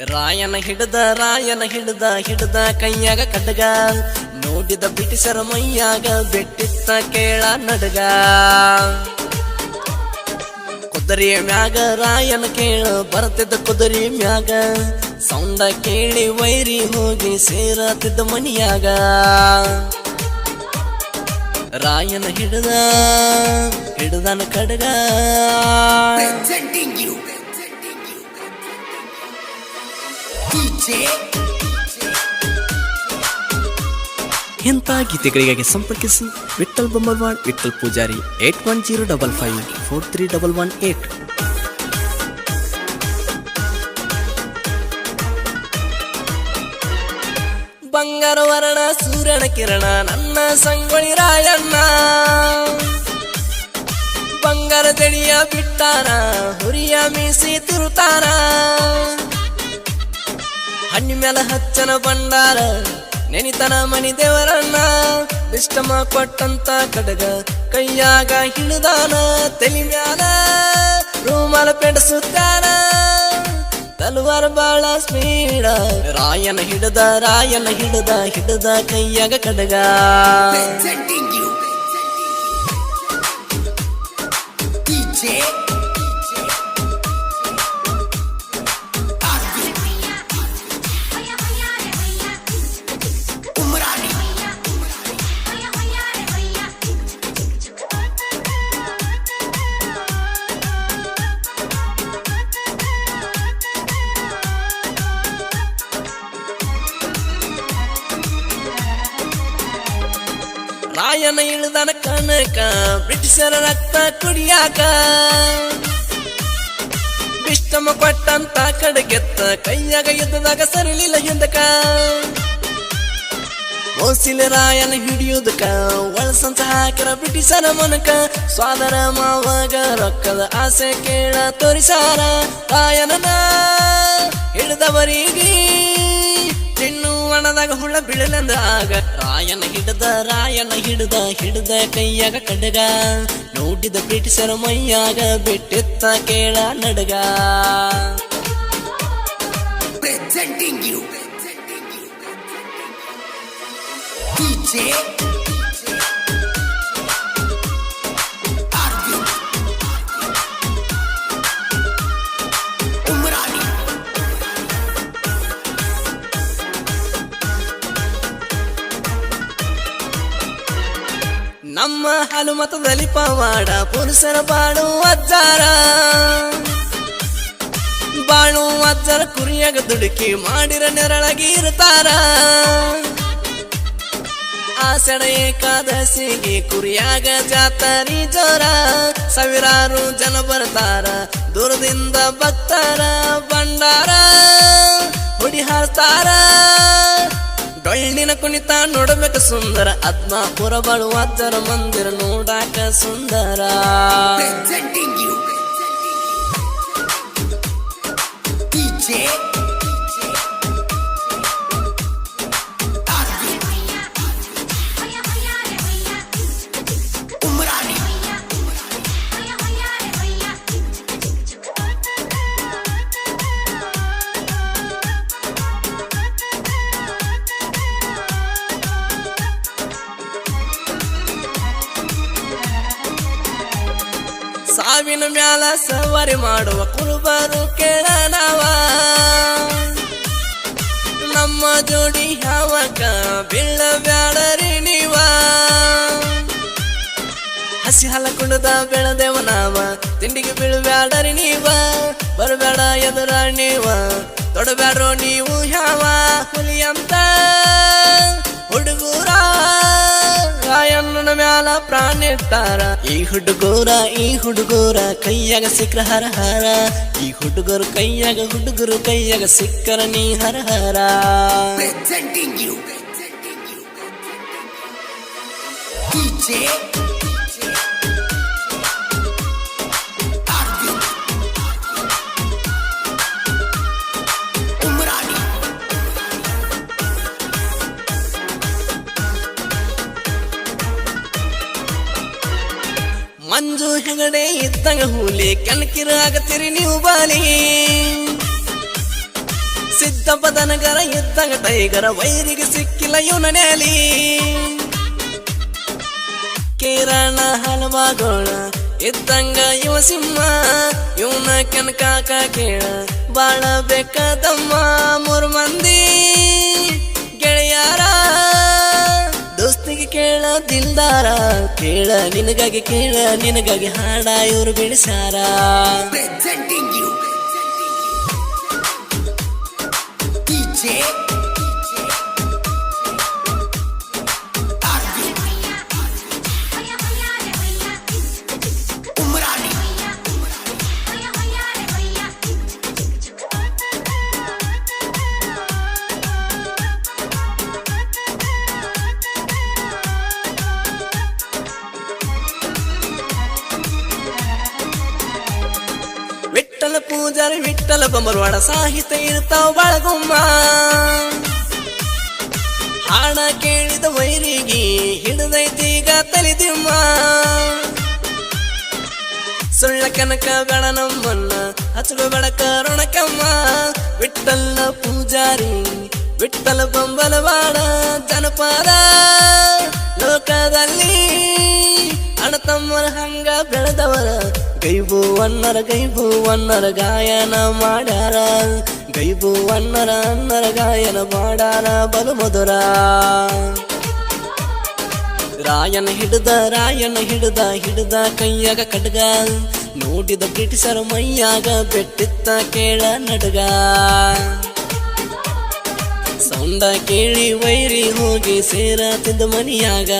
ರಾಯನ ಹಿಡ್ದ ರಾಯನ ಹಿಡ್ದ ಹಿಡ್ದ ಕೈಯಾಗ ಕಡ್ಗ ನೋಡಿದ ಬ್ರಿಟಿಷರ ಮೈಯಾಗ ಬೆಟ್ಟಿತ್ತ ಕೇಳ ನಡ್ಗ. ಕುದುರೆ ಮ್ಯಾಗ ರಾಯನ ಕೇಳ ಬರ್ತಿದ್ದ ಕುದುರೆ ಮ್ಯಾಗ. ಸೌಂಡ ಕೇಳಿ ವೈರಿ ಹೋಗಿ ಸೇರತಿದ್ದ ಮನಿಯಾಗ. ರಾಯನ ಹಿಡ್ದ, ಹಿಡ್ದನ ಕಡ್ಗ. ಇಂಥ ಗೀತೆಗಳಿಗಾಗಿ ಸಂಪರ್ಕಿಸಿ. Vithal Bommalwad Vithal Poojary eight one zero double five four three double one eight. ಬಂಗಾರ ವರ್ಣ ಸೂರ್ಯನ ಕಿರಣ ನನ್ನ ಸಂಗೊಳ್ಳಿ ರಾಯಣ್ಣ. ಬಂಗಾರ ದಡಿಯ ಬಿಟ್ಟಾರ ಹುರಿಯ ಮೀಸಿ ತಿರುತ್ತಾರ ಹಣ್ಣಿ ಮ್ಯಾಲ ಹಚ್ಚನ ಬಂಡಾರ ನೆನಿತನ ಮನಿ ದೇವರನ್ನ ಬಿಷ್ಟಮ ಕೊಟ್ಟಂತ ಕಡಗ, ಕೈಯಾಗ ಹಿಡಿದಾನ ತಲಿ ಮ್ಯಾಲ ರೂಮಾಲ ಪೆಡಸುತ್ತಾನ. ತಲವಾರ ಬಾಳ ಸ್ಪೀಡ, ರಾಯನ ಹಿಡದ ರಾಯನ ಹಿಡದ ಹಿಡದ ಕೈಯಾಗ ಕಡಗ. DJ ರಾಯನ ಇಳಿದನ ಕನಕ, ಬ್ರಿಟಿಷರ ರಕ್ತ ಕುಡಿಯಾಕ. ಬಿಷ್ಟಮ ಕೊಟ್ಟಂತ ಕಡೆಗೆತ್ತ, ಕೈಯಾಗ ಯುದ್ಧದಾಗ ಸರಿಲಿಲ್ಲ ಹಿಂದಕ. ಮೋಸಿಲ ರಾಯನ ಹಿಡಿಯುದಕ ಒಳಸಂಚ ಹಾಕಿರ ಬ್ರಿಟಿಷರ ಮನಕ. ಸ್ವಾದರ ಮಾವಾಗ ರೊಕ್ಕದ ಆಸೆ ಕೇಳ ತೋರಿಸಾರ ರಾಯನನ ಹಿಡಿದವರಿಗೆ. ತಿನ್ನು ಒಣದಾಗ ಹುಳ ಬೀಳಲಂದಾಗ ರಾಯನ ಹಿಡದ ರಾಯನ ಹಿಡದ ಹಿಡದ ಕೈಯಾಗ ಕಡಗ. ನೋಡಿದ ಬ್ರಿಟಿಷರ ಮೈಯಾಗ ಬಿಟ್ಟಿತ್ತ ಕೇಳ ನಡಗ. Presenting you. ನಮ್ಮ ಹಾಲು ಮತದಲ್ಲಿ ಪವಾಡ ಪುರುಷರ ಬಾಳು ಅಜ್ಜಾರ. ಬಾಳು ಅಜ್ಜರ ಕುರಿಯಾಗ ದುಡುಕಿ ಮಾಡಿರ ನೆರಳಾಗಿ ಇರ್ತಾರ ಆಷಾಢ ಏಕಾದಶಿಗೆ ಕುರಿಯಾಗ ಜಾತರಿ ಜೋರ. ಸಾವಿರಾರು ಜನ ಬರ್ತಾರ, ದೂರದಿಂದ ಭಕ್ತರ ಬಂಡಾರ ಹುಡಿ ಹಾರ್ತಾರ. ಡೊಳ್ಳಿನ ಕುಣಿತ ನೋಡಬೇಕು ಸುಂದರ ಆತ್ಮಾಪುರ ಅದರ ಮಂದಿರ ನೋಡಾಕ ಸುಂದರ ಸಾವಿನ ಮ್ಯಾಲ ಸವಾರಿ ಮಾಡುವ ಕುರುಬರು ಕೇಳನವ. ನಮ್ಮ ಜೋಡಿ ಯಾವಾಗ ಬೀಳ ಬ್ಯಾಡರಿ ನೀವ? ಹಸಿ ಹಾಲ ಕುಂಡದ ಬೆಳೆದೇವ ನಾವ. ತಿಂಡಿಗೆ ಬೀಳಬ್ಯಾಡರಿ ನೀವ? ಬರಬೇಡ ಎದುರ ನೀವ. ತೊಡಬ್ಯಾಡ್ರೋ ನೀವು ಯಾವ ಹುಲಿ ಅಂತ ಹುಡುಗೂರ. ಪ್ರಾಣಿಟ್ಟಾರ ಈ ಹುಡುಗೂರ ಈ ಹುಡುಗೂರ ಕೈಯಾಗ ಸಿಕ್ಕ್ರ ಹರ ಹರ ಈ ಹುಡುಗರು ಕೈಯಾಗ ಹುಡುಗರು ಕೈಯಾಗ ಸಿಕ್ಕರ ನೀ ಹರ ಹರ DJ ಮಂಜು ಹೆಗಡೆ ಇದ್ದಂಗ ಹೂಲಿ ಕಣಕಿರ ಆಗತಿರಿ ನೀವು ಬಾಲಿ. ಸಿದ್ದಪದನಗರ ಇದ್ದಂಗ ಟೈಗರ ವೈರಿಗೆ ಸಿಕ್ಕಿಲ್ಲ ಇವನ ನೆಲಿ. ಕಿರಣ ಹಲವಾಗೋಣ ಇದ್ದಂಗ ಇವ ಸಿಂಹ, ಇವನ ಕನಕಾಕ ಕೇಳ ಬಾಳ ಬೇಕಾದಮ್ಮ ಮೂರು ಮಂದಿ. ಕೇಳ ದಿಲ್ದಾರ ಕೇಳ ನಿನಗಾಗಿ ಕೇಳ ನಿನಗಾಗಿ ಹಾಡ ಇವರು ಬಿಡಿಸಾರ ವಿಠ್ಠಲ ಪೂಜಾರಿ ವಿಠ್ಠಲ ಬೊಮ್ಮರವಾಡ ಸಾಹಿತ್ಯ ಇರ್ತಾವ ಬಳಗುಮ್ಮ. ಹಾಡ ಕೇಳಿದ ವೈರಿಗೆ ಹಿಡಿದೈತೀಗ ತಲಿದಿಮ್ಮ. ಸುಳ್ಳ ಕನಕ ಬೇಡ ನಮ್ಮನ್ನ ಹಚ್ಚಲು ಬೇಡ ರೊಣಕಮ್ಮ ವಿಠ್ಠಲ ಪೂಜಾರಿ ವಿಠ್ಠಲ ಬೊಂಬಲವಾಡ ಜನಪದ ಲೋಕದಲ್ಲಿ ಅಣ್ಣತಮ್ಮನ ಹಂಗ ಬೆಳೆದವರ ಗೈಬು ಅನ್ನರ ಗೈಬು ಅನ್ನರ ಗಾಯನ ಮಾಡ್ಯಾರ ಗೈಬು ಅನ್ನರ ಅನ್ನರ ಗಾಯನ ಮಾಡಾರ ಬಲು ಮಧುರ. ರಾಯನ ಹಿಡ್ದ ರಾಯನ ಹಿಡ್ದ ಹಿಡ್ದ ಕೈಯಾಗ ಕಡ್ಗ. ನೋಡಿದ ಬ್ರಿಟಿಷರ ಮೈಯಾಗ ಬೆಟ್ಟಿತ್ತ ಕೇಳ ನಡ್ಗ. ಸೌಂಡ ಕೇಳಿ ವೈರಿ ಹೋಗಿ ಸೇರ ತಿಂದ ಮನಿಯಾಗ.